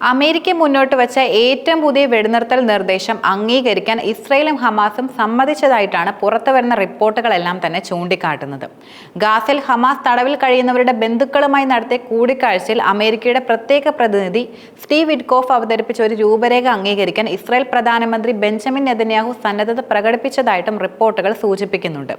America മുന്നോട്ട് വച്ച ഏറ്റവും പുതിയ വെടിനിർത്തൽ നിർദ്ദേശം അംഗീകരിക്കാൻ ഇസ്രയേലും ഹമാസും സമ്മതിച്ചതായിട്ടാണ് പുറത്തുവരുന്ന റിപ്പോർട്ടുകളെല്ലാം തന്നെ ചൂണ്ടിക്കാട്ടുന്നത്. ഗാസിൽ ഹമാസ് തടവിൽ കഴിയുന്നവരുടെ ബന്ധുക്കളുമായി നടത്തിയ കൂടിക്കാഴ്ചയിൽ അമേരിക്കയുടെ പ്രത്യേക പ്രതിനിധി സ്റ്റീവ് വിഡ്കോഫ് അവതരിപ്പിച്ച ഒരു രൂപരേഖ അംഗീകരിക്കാൻ ഇസ്രായേൽ പ്രധാനമന്ത്രി ബെഞ്ചമിൻ നെതന്യാഹു സന്നദ്ധത പ്രകടിപ്പിച്ചതായിട്ടും റിപ്പോർട്ടുകൾ സൂചിപ്പിക്കുന്നുണ്ട്.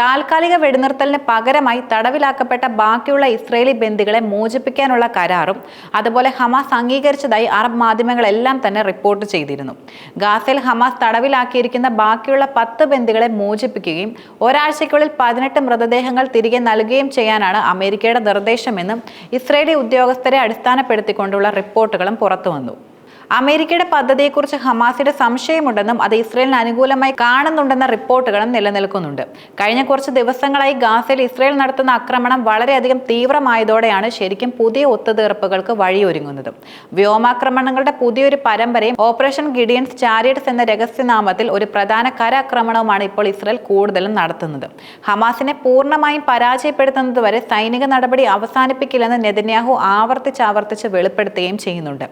താൽക്കാലിക വെടിനിർത്തലിന് പകരമായി തടവിലാക്കപ്പെട്ട ബാക്കിയുള്ള ഇസ്രയേലി ബന്ദികളെ മോചിപ്പിക്കാനുള്ള കരാറും അതുപോലെ ഹമാസ് അംഗീകരിച്ചതായി അറബ് മാധ്യമങ്ങളെല്ലാം തന്നെ റിപ്പോർട്ട് ചെയ്തിരുന്നു. ഗാസയിൽ ഹമാസ് തടവിലാക്കിയിരിക്കുന്ന ബാക്കിയുള്ള പത്ത് ബന്ദികളെ മോചിപ്പിക്കുകയും ഒരാഴ്ചയ്ക്കുള്ളിൽ പതിനെട്ട് മൃതദേഹങ്ങൾ തിരികെ നൽകുകയും ചെയ്യാനാണ് അമേരിക്കയുടെ നിർദ്ദേശമെന്നും ഇസ്രേലി ഉദ്യോഗസ്ഥരെ അടിസ്ഥാനപ്പെടുത്തിക്കൊണ്ടുള്ള റിപ്പോർട്ടുകളും പുറത്തുവന്നു. അമേരിക്കയുടെ പദ്ധതിയെക്കുറിച്ച് ഹമാസിയുടെ സംശയമുണ്ടെന്നും അത് ഇസ്രയേലിന് അനുകൂലമായി കാണുന്നുണ്ടെന്ന റിപ്പോർട്ടുകളും നിലനിൽക്കുന്നുണ്ട്. കഴിഞ്ഞ കുറച്ച് ദിവസങ്ങളായി ഗാസയിൽ ഇസ്രയേൽ നടത്തുന്ന ആക്രമണം വളരെയധികം തീവ്രമായതോടെയാണ് ശരിക്കും പുതിയ ഒത്തുതീർപ്പുകൾക്ക് വഴിയൊരുങ്ങുന്നത്. വ്യോമാക്രമണങ്ങളുടെ പുതിയൊരു പരമ്പരയും ഓപ്പറേഷൻ ഗിഡിയൻസ് ചാരിയറ്റ്സ് എന്ന രഹസ്യനാമത്തിൽ ഒരു പ്രധാന കരാക്രമണവുമാണ് ഇപ്പോൾ ഇസ്രയേൽ കൂടുതലും നടത്തുന്നത്. ഹമാസിനെ പൂർണമായും പരാജയപ്പെടുത്തുന്നതുവരെ സൈനിക നടപടി അവസാനിപ്പിക്കില്ലെന്ന് നെതന്യാഹു ആവർത്തിച്ചാവർത്തിച്ച് വെളിപ്പെടുത്തുകയും ചെയ്യുന്നുണ്ട്.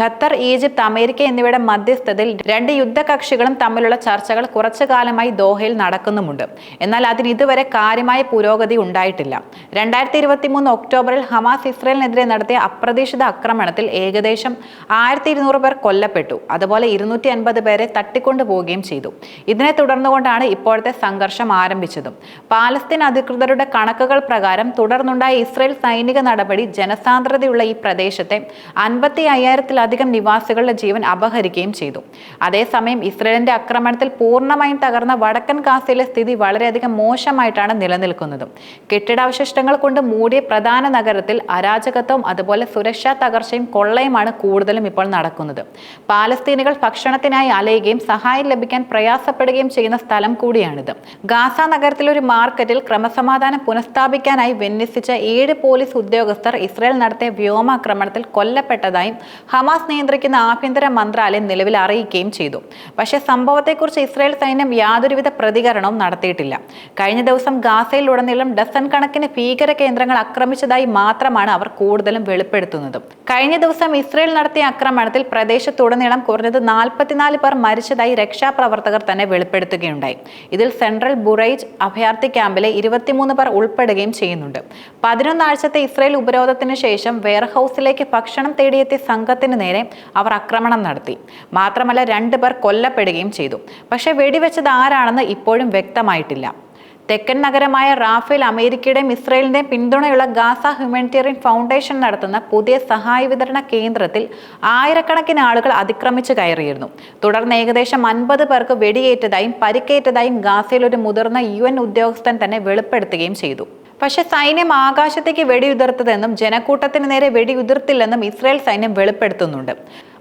ഖത്തർ ഈജിപ്ത് അമേരിക്ക എന്നിവയുടെ മധ്യസ്ഥതയിൽ രണ്ട് യുദ്ധകക്ഷികളും തമ്മിലുള്ള ചർച്ചകൾ കുറച്ചു കാലമായി ദോഹയിൽ നടക്കുന്നുമുണ്ട്. എന്നാൽ അതിന് ഇതുവരെ കാര്യമായ പുരോഗതി ഉണ്ടായിട്ടില്ല. രണ്ടായിരത്തി ഇരുപത്തി മൂന്ന് ഒക്ടോബറിൽ ഹമാസ് ഇസ്രയേലിനെതിരെ നടത്തിയ അപ്രതീക്ഷിത ആക്രമണത്തിൽ ഏകദേശം ആയിരത്തി ഇരുന്നൂറ് പേർ കൊല്ലപ്പെട്ടു. അതുപോലെ ഇരുന്നൂറ്റി അൻപത് പേരെ തട്ടിക്കൊണ്ടു പോവുകയും ചെയ്തു. ഇതിനെ തുടർന്നുകൊണ്ടാണ് ഇപ്പോഴത്തെ സംഘർഷം ആരംഭിച്ചതും. പാലസ്തീൻ അധികൃതരുടെ കണക്കുകൾ പ്രകാരം തുടർന്നുണ്ടായ ഇസ്രയേൽ സൈനിക നടപടി ജനസാന്ദ്രതയുള്ള ഈ പ്രദേശത്തെ അൻപത്തി അയ്യായിരത്തിലധികം നിവാസികളുടെ ജീവൻ അപഹരിക്കുകയും ചെയ്തു. അതേസമയം ഇസ്രയേലിന്റെ ആക്രമണത്തിൽ പൂർണമായും തകർന്ന വടക്കൻ ഗാസയിലെ സ്ഥിതി വളരെയധികം മോശമായിട്ടാണ് നിലനിൽക്കുന്നത്. കെട്ടിടാവശിഷ്ടങ്ങൾ കൊണ്ട് മൂടിയ പ്രധാന നഗരത്തിൽ അരാജകത്വം അതുപോലെ സുരക്ഷാ തകർച്ചയും കൊള്ളയുമാണ് കൂടുതലും ഇപ്പോൾ നടക്കുന്നത്. പാലസ്തീനികൾ ഭക്ഷണത്തിനായി അലയുകയും സഹായം ലഭിക്കാൻ പ്രയാസപ്പെടുകയും ചെയ്യുന്ന സ്ഥലം കൂടിയാണിത്. ഗാസ നഗരത്തിലെ ഒരു മാർക്കറ്റിൽ ക്രമസമാധാനം പുനഃസ്ഥാപിക്കാനായി വിന്യസിച്ച ഏഴ് പോലീസ് ഉദ്യോഗസ്ഥർ ഇസ്രായേൽ നടത്തിയ വ്യോമാക്രമണത്തിൽ കൊല്ലപ്പെട്ടതായും ഹമാസ് നിയന്ത്രിക്കുന്ന ആഭ്യന്തര മന്ത്രാലയം നിലവിൽ അറിയിക്കുകയും ചെയ്തു. പക്ഷേ സംഭവത്തെക്കുറിച്ച് ഇസ്രായേൽ സൈന്യം യാതൊരുവിധ പ്രതികരണവും നടത്തിയിട്ടില്ല. കഴിഞ്ഞ ദിവസം ഗാസയിലുടനീളം ഡസൺ കണക്കിന് ഭീകര കേന്ദ്രങ്ങൾ ആക്രമിച്ചതായി മാത്രമാണ് അവർ കൂടുതലും വെളിപ്പെടുത്തുന്നത്. കഴിഞ്ഞ ദിവസം ഇസ്രായേൽ നടത്തിയ ആക്രമണത്തിൽ പ്രദേശത്തുടനീളം കുറഞ്ഞത് നാൽപ്പത്തിനാല് പേർ മരിച്ചതായി രക്ഷാപ്രവർത്തകർ തന്നെ വെളിപ്പെടുത്തുകയുണ്ടായി. ഇതിൽ സെൻട്രൽ ബുറൈജ് അഭയാർത്ഥി ക്യാമ്പിലെ ഇരുപത്തിമൂന്ന് പേർ ഉൾപ്പെടുകയും ചെയ്യുന്നുണ്ട്. പതിനൊന്നാഴ്ചത്തെ ഇസ്രായേൽ ഉപരോധത്തിന് ശേഷം വെയർഹൌസിലേക്ക് ഭക്ഷണം തേടിയെത്തിയ സംഘത്തിന് നേരെ അവർ ആക്രമണം നടത്തി. മാത്രമല്ല രണ്ടു രണ്ടുപേർ കൊല്ലപ്പെടുകയും ചെയ്തു. പക്ഷേ വെടിവെച്ചത് ആരാണെന്ന് ഇപ്പോഴും വ്യക്തമായിട്ടില്ല. തെക്കൻ നഗരമായ റാഫേൽ അമേരിക്കയുടെയും ഇസ്രയേലിന്റെയും പിന്തുണയുള്ള ഗാസ ഹ്യൂമാനിറ്റേറിയൻ ഫൗണ്ടേഷൻ നടത്തുന്ന പുതിയ സഹായ വിതരണ കേന്ദ്രത്തിൽ ആയിരക്കണക്കിന് ആളുകൾ അതിക്രമിച്ചു കയറിയിരുന്നു. തുടർന്ന് ഏകദേശം അൻപത് പേർക്ക് വെടിയേറ്റതായും പരിക്കേറ്റതായും ഗാസയിൽ ഒരു മുതിർന്ന യു ഉദ്യോഗസ്ഥൻ തന്നെ വെളിപ്പെടുത്തുകയും ചെയ്തു. പക്ഷേ സൈന്യം ആകാശത്തേക്ക് വെടിയുതിർത്തതെന്നും ജനക്കൂട്ടത്തിന് നേരെ വെടിയുതിർത്തില്ലെന്നും ഇസ്രായേൽ സൈന്യം വെളിപ്പെടുത്തുന്നുണ്ട്.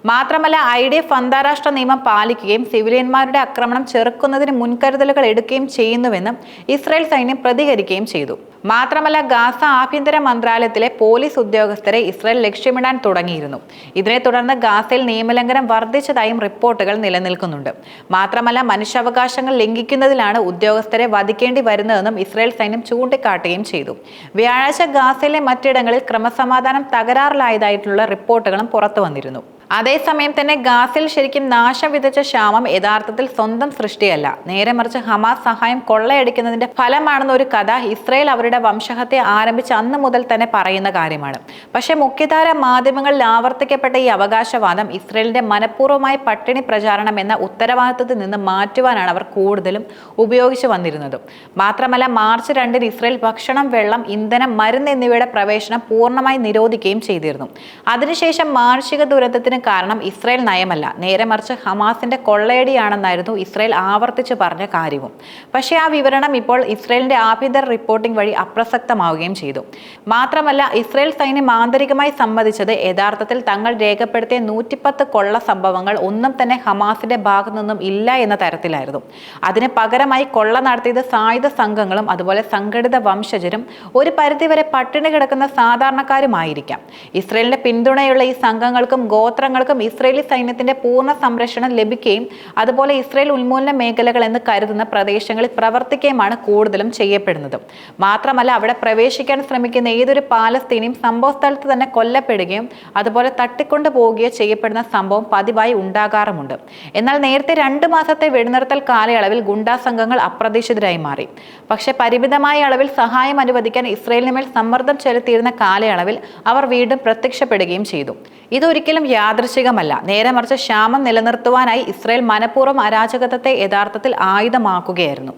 മാത്രമല്ല ഐ ഡി എഫ് അന്താരാഷ്ട്ര നിയമം പാലിക്കുകയും സിവിലിയന്മാരുടെ ആക്രമണം ചെറുക്കുന്നതിന് മുൻകരുതലുകൾ എടുക്കുകയും ചെയ്യുന്നുവെന്നും ഇസ്രായേൽ സൈന്യം പ്രതികരിക്കുകയും ചെയ്തു. മാത്രമല്ല ഗാസ ആഭ്യന്തര മന്ത്രാലയത്തിലെ പോലീസ് ഉദ്യോഗസ്ഥരെ ഇസ്രായേൽ ലക്ഷ്യമിടാൻ തുടങ്ങിയിരുന്നു. ഇതിനെ തുടർന്ന് ഗാസയിൽ നിയമലംഘനം വർദ്ധിച്ചതായും റിപ്പോർട്ടുകൾ നിലനിൽക്കുന്നുണ്ട്. മാത്രമല്ല മനുഷ്യാവകാശങ്ങൾ ലംഘിക്കുന്നതിലാണ് ഉദ്യോഗസ്ഥരെ വധിക്കേണ്ടി വരുന്നതെന്നും ഇസ്രായേൽ സൈന്യം ചൂണ്ടിക്കാട്ടുകയും ചെയ്തു. വ്യാഴാഴ്ച ഗാസയിലെ മറ്റിടങ്ങളിൽ ക്രമസമാധാനം തകരാറിലായതായിട്ടുള്ള റിപ്പോർട്ടുകളും പുറത്തു വന്നിരുന്നു അതേസമയം തന്നെ ഗാസിൽ ശരിക്കും നാശം വിതച്ച ക്ഷാമം യഥാർത്ഥത്തിൽ സ്വന്തം സൃഷ്ടിയല്ല. നേരെ മറിച്ച് ഹമാസ് സഹായം കൊള്ളയടിക്കുന്നതിന്റെ ഫലമാണെന്ന ഒരു കഥ ഇസ്രയേൽ അവരുടെ വംശഹത്യ ആരംഭിച്ച അന്ന് മുതൽ തന്നെ പറയുന്ന കാര്യമാണ്. പക്ഷേ മുഖ്യധാര മാധ്യമങ്ങളിൽ ആവർത്തിക്കപ്പെട്ട ഈ അവകാശവാദം ഇസ്രയേലിന്റെ മനഃപൂർവമായ പട്ടിണി പ്രചാരണം എന്ന ഉത്തരവാദിത്തത്തിൽ നിന്ന് മാറ്റുവാനാണ് അവർ കൂടുതലും ഉപയോഗിച്ചു വന്നിരുന്നത്. മാത്രമല്ല മാർച്ച് രണ്ടിന് ഇസ്രയേൽ ഭക്ഷണം വെള്ളം ഇന്ധനം മരുന്ന് എന്നിവയുടെ പ്രവേശനം പൂർണമായി നിരോധിക്കുകയും ചെയ്തിരുന്നു. അതിനുശേഷം മാനുഷിക ദുരന്തത്തിന് കാരണം ഇസ്രയേൽ നയമല്ല. നേരെ മറിച്ച് ഹമാസിന്റെ കൊള്ളയടിയാണെന്നായിരുന്നു ഇസ്രയേൽ ആവർത്തിച്ച് പറഞ്ഞ കാര്യവും. പക്ഷേ ആ വിവരണം ഇപ്പോൾ ഇസ്രയേലിന്റെ ആഭ്യന്തര റിപ്പോർട്ടിംഗ് വഴി അപ്രസക്തമാവുകയും ചെയ്തു. മാത്രമല്ല ഇസ്രയേൽ സൈന്യം ആന്തരികമായി സമ്മതിച്ചത് യഥാർത്ഥത്തിൽ തങ്ങൾ രേഖപ്പെടുത്തിയ നൂറ്റിപ്പത്ത് കൊള്ള സംഭവങ്ങൾ ഒന്നും തന്നെ ഹമാസിന്റെ ഭാഗത്തു നിന്നും ഇല്ല എന്ന തരത്തിലായിരുന്നു. അതിന് പകരമായി കൊള്ള നടത്തിയത് സായുധ സംഘങ്ങളും അതുപോലെ സംഘടിത വംശജരും ഒരു പരിധിവരെ പട്ടിണി കിടക്കുന്ന സാധാരണക്കാരുമായിരിക്കാം. ഇസ്രയേലിന്റെ പിന്തുണയുള്ള ഈ സംഘങ്ങൾക്കും ഗോത്രങ്ങൾ രാഷ്ട്രങ്ങൾക്കും ഇസ്രയേലി സൈന്യത്തിന്റെ പൂർണ സംരക്ഷണം ലഭിക്കുകയും അതുപോലെ ഇസ്രയേൽ ഉന്മൂലന മേഖലകൾ എന്ന് കരുതുന്ന പ്രദേശങ്ങളിൽ പ്രവർത്തിക്കുകയുമാണ് കൂടുതലും ചെയ്യപ്പെടുന്നത്. മാത്രമല്ല അവിടെ പ്രവേശിക്കാൻ ശ്രമിക്കുന്ന ഏതൊരു പാലസ്തീനിയും സംഭവ സ്ഥലത്ത് തന്നെ കൊല്ലപ്പെടുകയും അതുപോലെ തട്ടിക്കൊണ്ടു പോവുകയോ ചെയ്യപ്പെടുന്ന സംഭവം പതിവായി ഉണ്ടാകാറുമുണ്ട്. എന്നാൽ നേരത്തെ രണ്ട് മാസത്തെ വെടിനിർത്തൽ കാലയളവിൽ ഗുണ്ടാ സംഘങ്ങൾ അപ്രതീക്ഷിതരായി മാറി. പക്ഷേ പരിമിതമായ അളവിൽ സഹായം അനുവദിക്കാൻ ഇസ്രയേലിന് മേൽ സമ്മർദ്ദം ചെലുത്തിയിരുന്ന കാലയളവിൽ അവർ വീണ്ടും പ്രത്യക്ഷപ്പെടുകയും ചെയ്തു. ഇതൊരിക്കലും യാദൃശികമല്ല. നേരെ മറിച്ച് ക്ഷാമം നിലനിർത്തുവാനായി ഇസ്രയേൽ മനഃപൂർവം അരാജകത്വത്തെ യഥാർത്ഥത്തിൽ ആയുധമാക്കുകയായിരുന്നു.